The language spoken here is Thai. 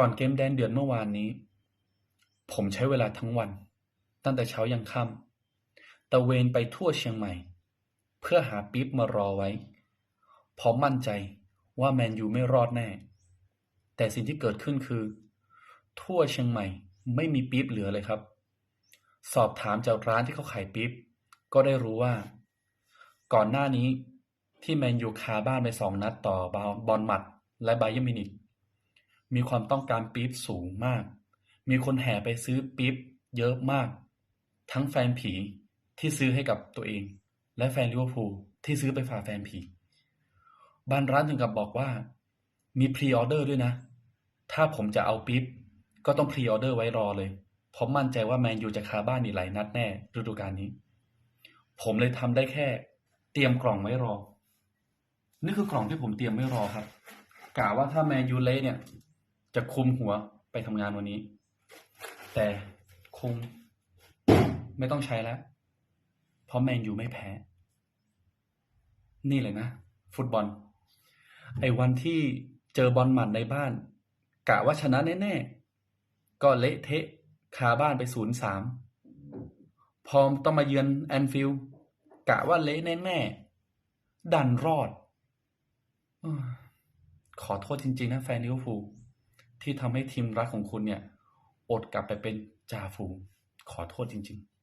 ก่อนเกมแดงเดือดเมื่อวานนี้ ผมใช้เวลาทั้งวัน ตั้งแต่เช้ายันค่ำตะเวนไปทั่วเชียงใหม่ เพื่อหาปิ๊บมารอไว้พราะมั่นใจว่าแมนยูไม่รอดแน่ แต่สิ่งที่เกิดขึ้นคือ ทั่วเชียงใหม่ไม่มีปิ๊บเหลือเลยครับ สอบถามจากร้านที่เขาขายปิ๊บก็ได้รู้ว่า ก่อนหน้านี้ที่แมนยูคาบ้านไปสองนัดต่อบอลหมัด และไบเยิร์มินิก มีความต้องการปิ๊บสูงมาก มีคนแห่ไปซื้อปิ๊บเยอะมาก ทั้งแฟนผีที่ซื้อให้กับตัวเอง และแฟนลิเวอร์พูลที่ซื้อไปฝากแฟนผีบางร้านถึงกับบอกว่า มีพรีออเดอร์ด้วยนะ ถ้าผมจะเอาปิ๊บก็ต้องพรีออเดอร์ไว้รอเลย เพราะมั่นใจว่าแมนยูจะคาบ้านอีกหลายนัดแน่ฤดูกาลนี้ ผมเลยทำได้แค่ เตรียมกล่องไว้รอ นี่คือกล่องที่ผมเตรียมไว้รอครับกะว่าถ้าแมนยูเละเนี่ย จะคุมหัวไปทำงานวันนี้ แต่คงไม่ต้องใช้แล้ว เพราะแมนยูไม่แพ้ นี่เลยนะ ฟุตบอล ไอ้วันที่เจอบอลหมัดในบ้าน กะว่าชนะแน่ๆ ก็เละเทะคาบ้านไปศูนย์สามพอต้องมาเยือนแอนฟิลด์กะว่าเละแน่ๆ ดันรอดอขอโทษจริง ๆ นะแฟนลิเวอร์พูล ที่ทำให้ทีมรักของคุณเนี่ย อดกลับไปเป็นจ่าฝูงขอโทษจริง ๆ